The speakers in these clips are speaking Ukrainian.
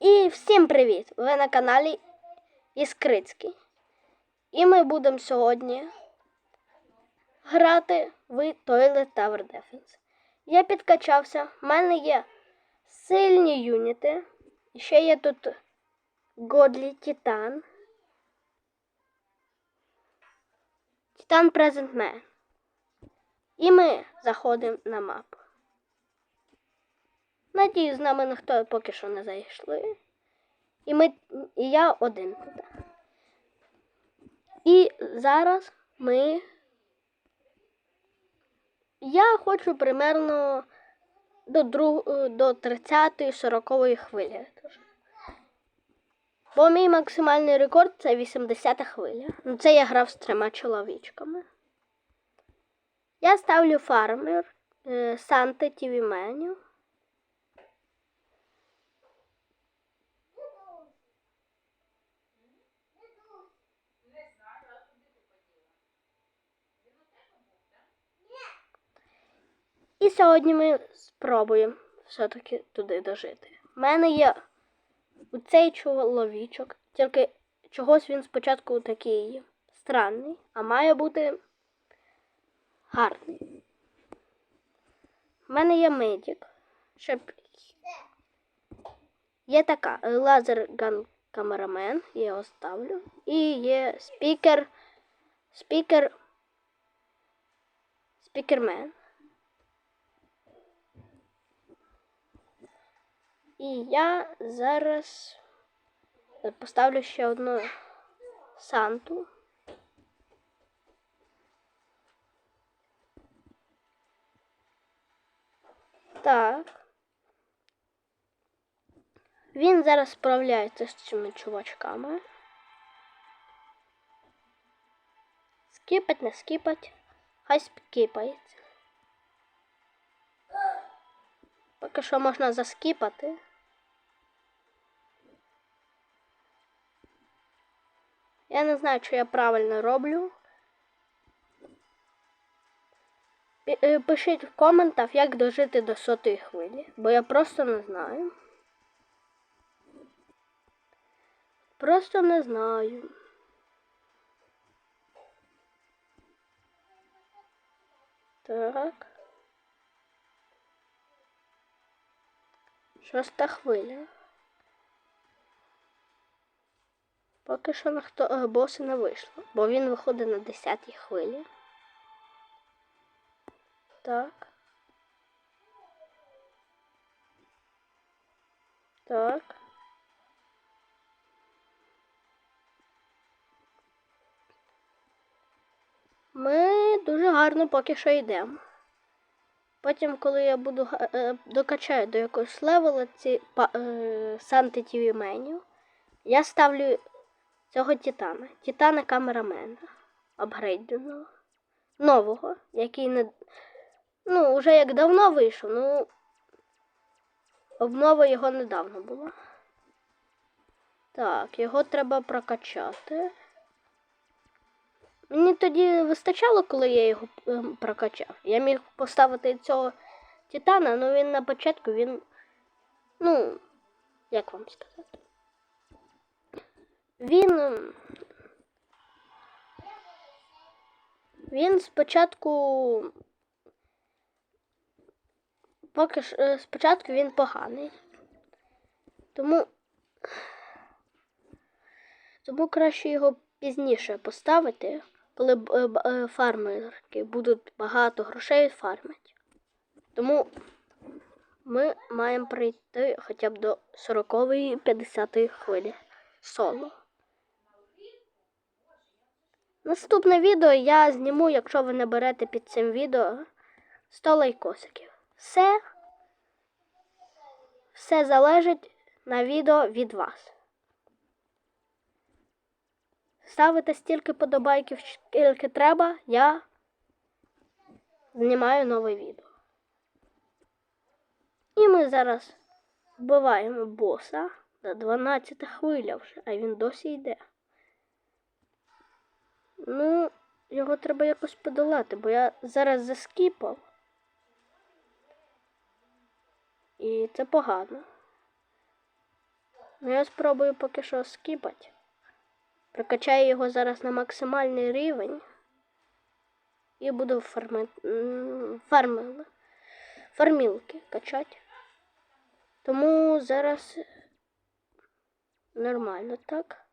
І всім привіт! Ви на каналі Іскрицький. І ми будемо сьогодні грати в Toilet Tower Defense. Я підкачався, в мене є сильні юніти. Ще є тут Годлі Титан. Титан Present Man. І ми заходимо на мапу. Надію, з нами ніхто поки що не зайшли. І ми, і я один. І зараз ми. Я хочу примерно до друг... до 30-ї 40-ї хвилі. Бо мій максимальний рекорд це 80 хвиля. Ну це я грав з трьома чоловічками. Я ставлю фармер е, Санте TV меню. І сьогодні ми спробуємо все-таки туди дожити. У мене є цей чоловічок, тільки чогось він спочатку такий странний, а має бути гарний. У мене є медик, щоб є така лазер ган камерамен, я його ставлю. І є спікер, спікер, спікермен. І я зараз поставлю ще одну санту. Так. Він зараз справляється з цими чувачками. Скіпать, не скіпать. Хай скіпається. Поки що можна заскіпати. Я не знаю, чи я правильно роблю. Е, Пишіть в коментах, як дожити до сотої хвилі, бо я просто не знаю. Просто не знаю. Так. Шоста хвиля. Поки що на хто е, боси не вийшло, бо він виходить на 10 хвилі. Так. Так. Ми дуже гарно поки що йдемо. Потім, коли я буду га- е, докачаю до якогось левела ці е, Санти TV меню, я ставлю цього Титана. Титана камерамена. Апгрейденого. Нового, який не. Ну, вже як давно вийшов, ну. Обнова його недавно була. Так, його треба прокачати. Мені тоді вистачало, коли я його ем, прокачав. Я міг поставити цього Титана, але він на початку він. Ну, як вам сказати? Він. Він спочатку. Поки ж е, спочатку він поганий. Тому. Тому краще його пізніше поставити, коли е, е, фармерки будуть багато грошей фармити. Тому ми маємо прийти хоча б до 40-ї 50-ї хвилі соло. Наступне відео я зніму, якщо ви наберете під цим відео 100 лайкосиків. Все, все залежить на відео від вас. Ставите стільки подобайків, скільки треба, я знімаю нове відео. І ми зараз вбиваємо боса до 12 хвиля вже, а він досі йде. Ну, його треба якось подолати, бо я зараз заскіпав. І це погано. Ну, я спробую поки що скіпати. Прокачаю його зараз на максимальний рівень. І буду фарми... фармили. фармілки качати. Тому зараз нормально, так?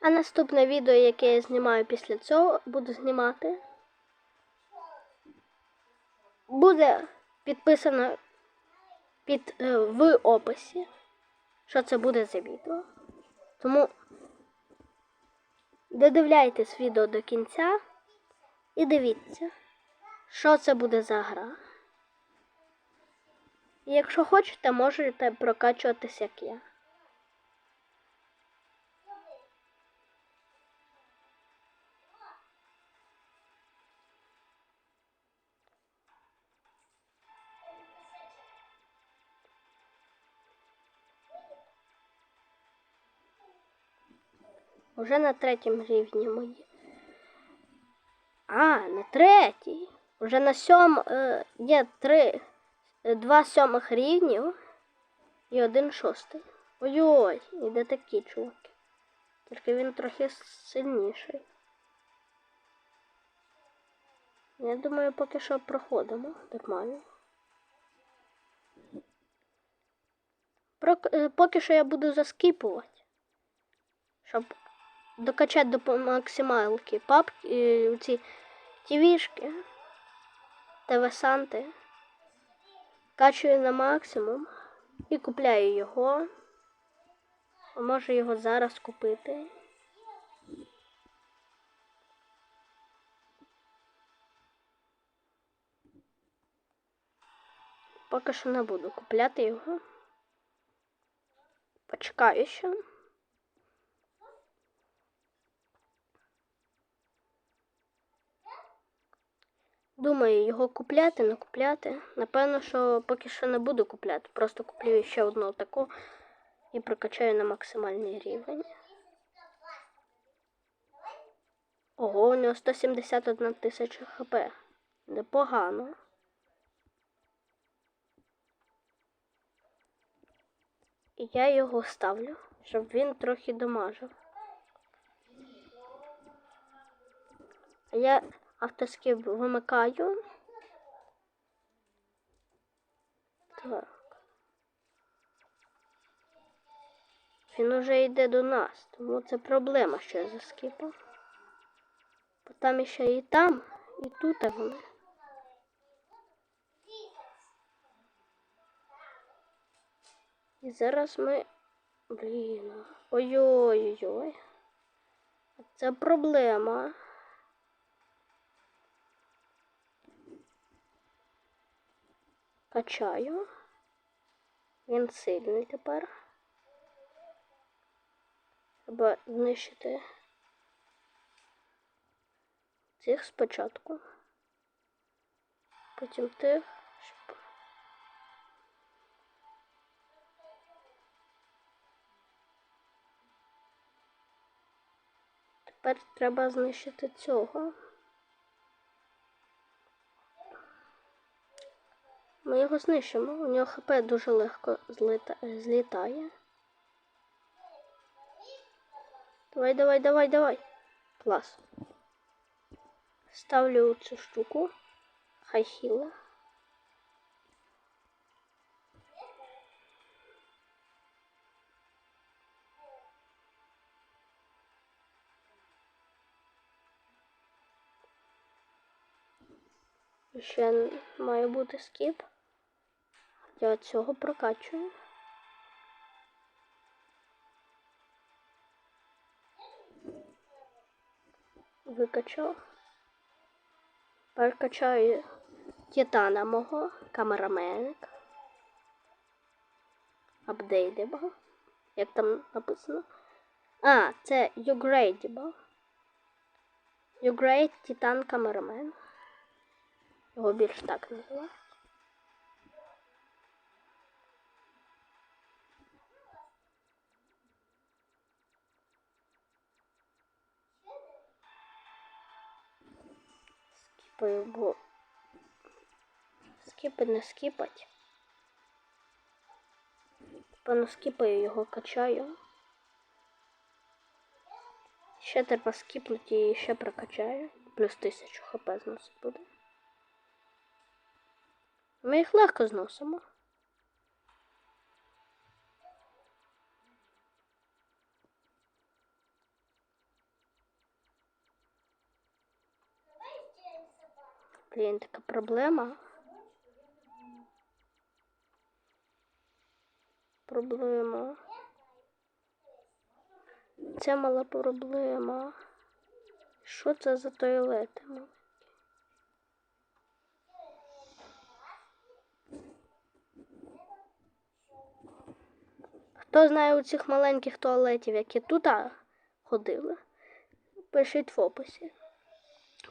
А наступне відео, яке я знімаю після цього, буду знімати. Буде підписано під, е, в описі, що це буде за відео. Тому додивляйтесь відео до кінця і дивіться, що це буде за гра. І якщо хочете, можете прокачуватись, як я. Уже на третьому рівні мої. А, на третій. Уже на сьом е, є три, е, два сьомих рівнів і один шостий. Ой-ой, і де такі чуваки. Тільки він трохи сильніший. Я думаю, поки що проходимо нормально. Е, поки що я буду заскіпувати, щоб докачати до максималки папки, ці тівішки, ТВ-санти. Качую на максимум і купляю його. Можу його зараз купити. Поки що не буду купляти його. Почекаю ще. Думаю, його купляти, не купляти. Напевно, що поки що не буду купляти. Просто куплю ще одну таку і прокачаю на максимальний рівень. Ого, у нього 171 тисяча хп. Непогано. І я його ставлю, щоб він трохи домажив. Я автоскіп вимикаю. Так. Він уже йде до нас, тому це проблема, що я заскіпав. Бо там ще і там, і тут вони. І зараз ми... Блін. Ой-ой-ой. Це проблема. Качаю. Він сильний тепер. Треба знищити цих спочатку. Потім тих. Тепер треба знищити цього. Ми його знищимо. У нього ХП дуже легко злита... злітає. Давай, давай, давай, давай. Клас. Ставлю цю штуку. Хай хіла. Ще має бути скіп. Я цього прокачую. Викачав. Перекачаю титана мого, камераменик. Updatable. Як там написано? А, це upgradable. Upgrade Titan Cameraman. Його більш так називають. Скіпаю, бо скіпи не скіпать. Певно скіпаю його качаю. Ще треба скіпнути і ще прокачаю. Плюс 1000 хп зносить буде. Ми їх легко зносимо. Блін, така проблема. Проблема. Це мала проблема. Що це за туалети? Хто знає у цих маленьких туалетів, які тут ходили, пишіть в описі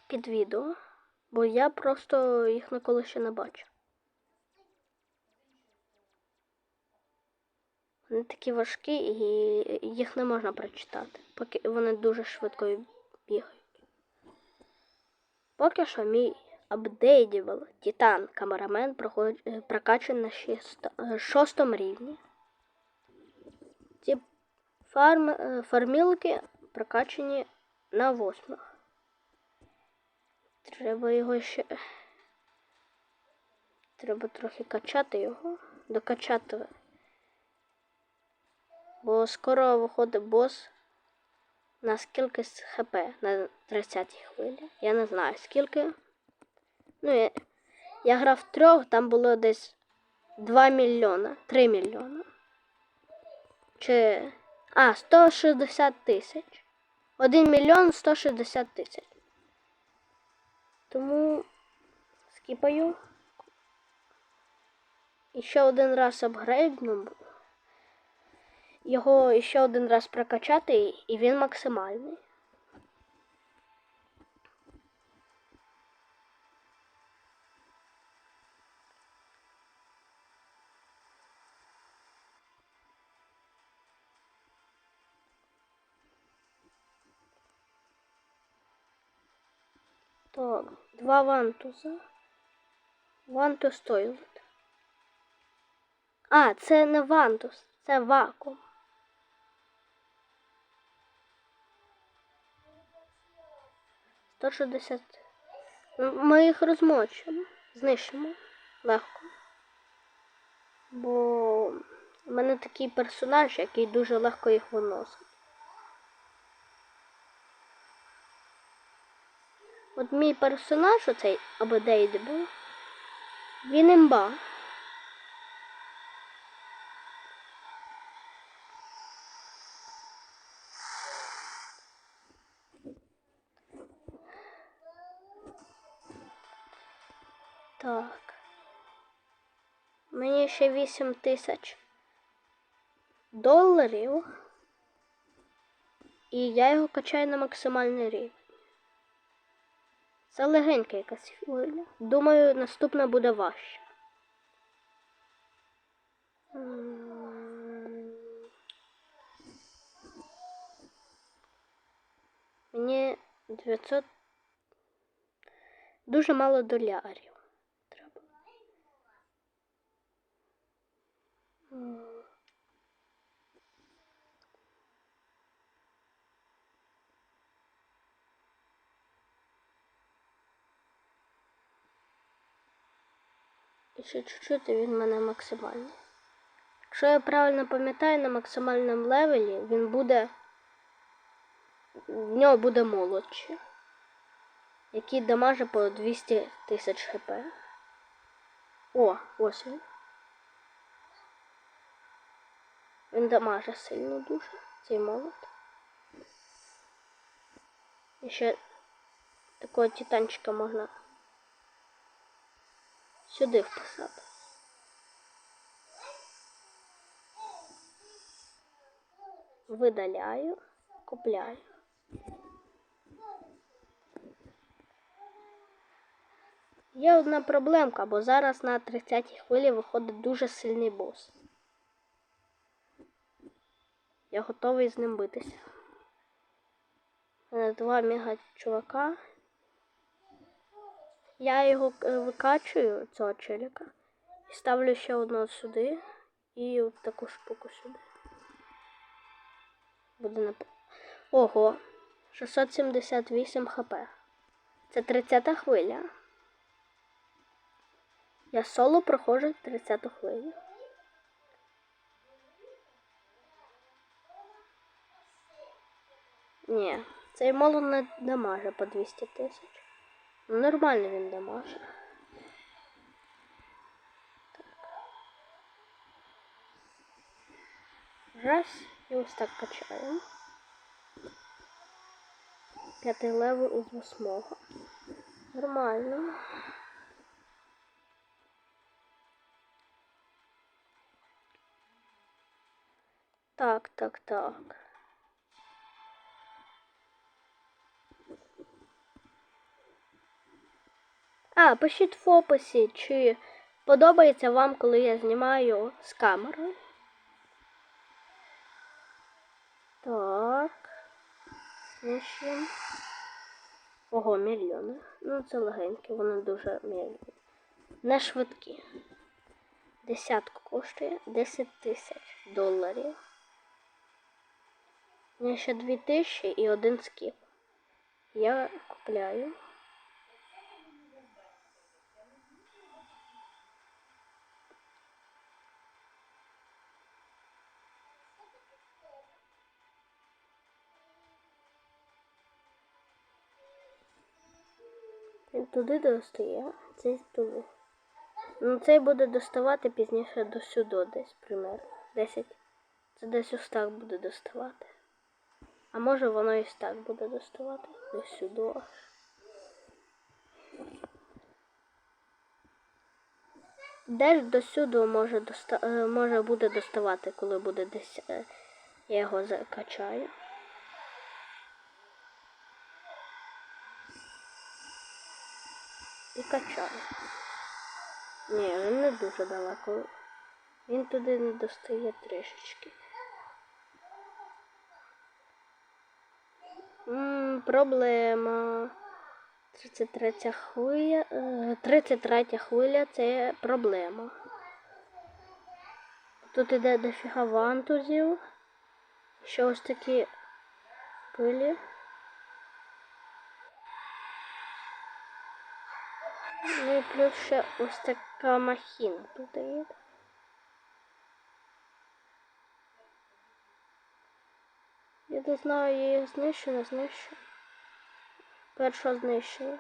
під відео, бо я просто їх ніколи ще не бачив. Вони такі важкі і їх не можна прочитати, поки вони дуже швидко бігають. Поки що мій апдейтівал Титан Камерамен е, прокачаний на шіста- е, шостому рівні. Ці фарм, е, фармілки прокачані на восьмих. Треба його ще. Треба трохи качати його, докачати. Бо скоро виходить бос на скільки хп на 30 хвилі. Я не знаю скільки. Ну, я, я грав трьох, там було десь 2 мільйона, 3 мільйона. Чи. А, 160 тисяч. 1 мільйон 160 тисяч. Тому скіпаю. І ще один раз апгрейдну. Його ще один раз прокачати, і він максимальний. Так, два вантуза. Вантус тойлет. А, це не вантус, це вакуум. Сто шістдесят. Ми їх розмочимо, знищимо легко. Бо в мене такий персонаж, який дуже легко їх виносить. От мій персонаж, оцей Абедейдебл, він імба. Так. Мені ще 8 тисяч доларів. І я його качаю на максимальний рівень. Це легенька якась хвиля. Думаю, наступна буде важче. М. Мені 900 дуже мало долярів. Треба. І ще чуть-чуть і він мене максимальний. Якщо я правильно пам'ятаю, на максимальному левелі він буде. В нього буде молодший, який дамаже по 200 тисяч хп. О, ось він. Він дамаже сильно дуже, цей молот. І ще такого титанчика можна сюди вписати. Видаляю, купляю. Є одна проблемка, бо зараз на 30-й хвилі виходить дуже сильний бос. Я готовий з ним битися. У мене два мега чувака. Я його е, викачую, цього челіка, і ставлю ще одного сюди і от таку штуку сюди. Буде на... Ого, 678 хп. Це 30 хвиля. Я соло проходжу 30 хвилю. Ні, цей молот не дамаже по 200 тисяч. Ну, нормально він дамаже. Раз і ось так качаємо. П'ятий левел із восьмого. Нормально. Так, так, так. А, пишіть в описі, чи подобається вам, коли я знімаю з камерою. Так. Знищуємо. Ого, мільйони. Ну, це легенькі, вони дуже мільйони. Не швидкі. Десятку коштує 10 тисяч доларів. У ще 2 тисячі і один скіп. Я купляю. Туди достає, цей туди. Ну, цей буде доставати пізніше до сюди десь, примерно. 10. Це десь ось так буде доставати. А може воно і так буде доставати. До сюди. Десь до сюди може, доста... е, може буде доставати, коли буде десь е, я його закачаю. І качаю. Ні, він не дуже далеко. Він туди не достає трішечки. М, проблема. 33 хвиля. е, 33 хвиля це проблема. Тут іде дофіга вантузів. Ще ось такі пилі. І плюс ще ось така махіна тут є. Я не знаю, я їх знищу, не знищу. Перша знищення.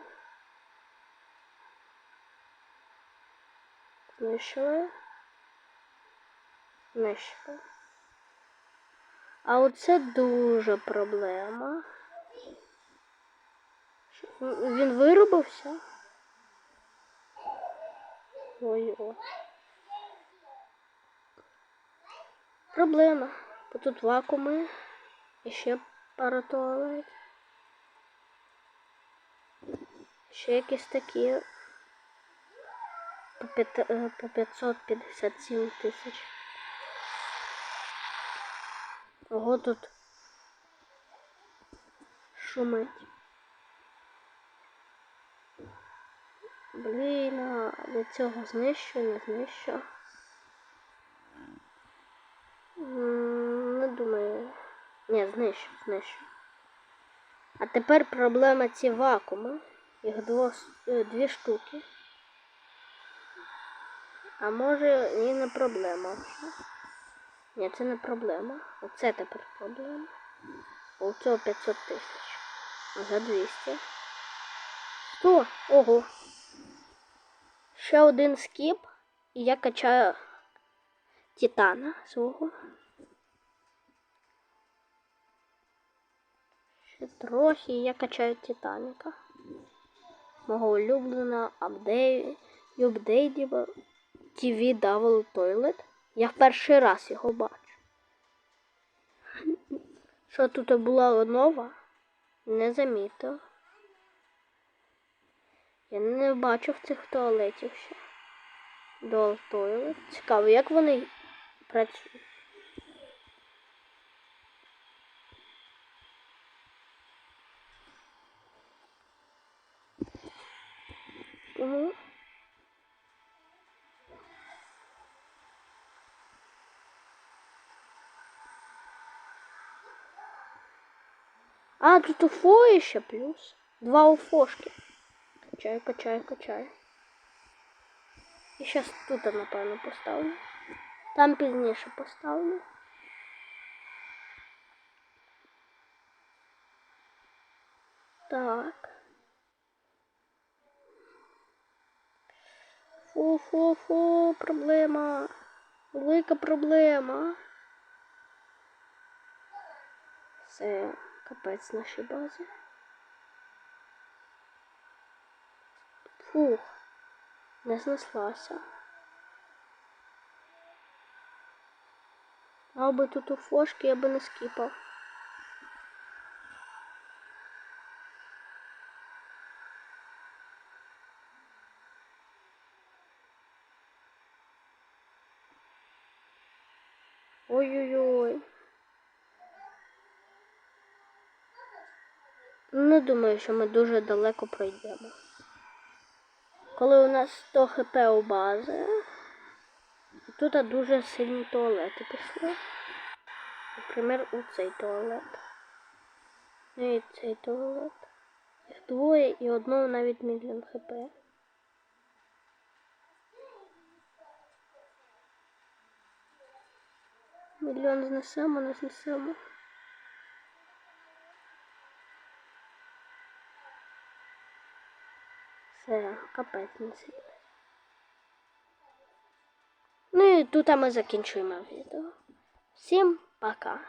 Знищили. Знищили. А оце дуже проблема. Він виробився? Ой, о. Проблема. Бо тут вакууми. І ще пара туалет. Ще якісь такі по п'ят- е, по 557 тисяч. Ого тут шумить. Блін, а від цього знищу, не знищу. Не думаю. Ні, знищу, знищу. А тепер проблема ці вакууми. Їх дво, е, дві штуки. А може і не проблема. Ні, це не проблема. Оце тепер проблема. У цього 500 тисяч. За 200. 100. Ого. Ще один скіп. І я качаю титана свого. Ще трохи і я качаю Титаніка. Мого улюбленого апдей... апдейтіва TV Double Toilet. Я в перший раз його бачу. Що тут була нова? Не замітив. Я не бачив цих туалетів ще. Dual Toilet. Цікаво, як вони працюють. А, тут уфо ще плюс. Два уфошки. Качаю, качаю, качаю. І зараз тут, напевно, поставлю. Там пізніше поставлю. Так. Фу-фу-фу, проблема. Велика проблема. Це капець нашій базі. Фух, не знеслася. А би тут у фошки я би не скіпав. Ой-ой-ой. Не думаю, що ми дуже далеко пройдемо. Коли у нас 100 хп у бази, тут дуже сильні туалети пішли. Наприклад, у цей туалет. Ну і цей туалет. Їх двоє і одного навіть мільйон хп. Мільйон знесемо, не знесемо. Все, капець не сильно. Ну і тут ми закінчуємо відео. Всім пока!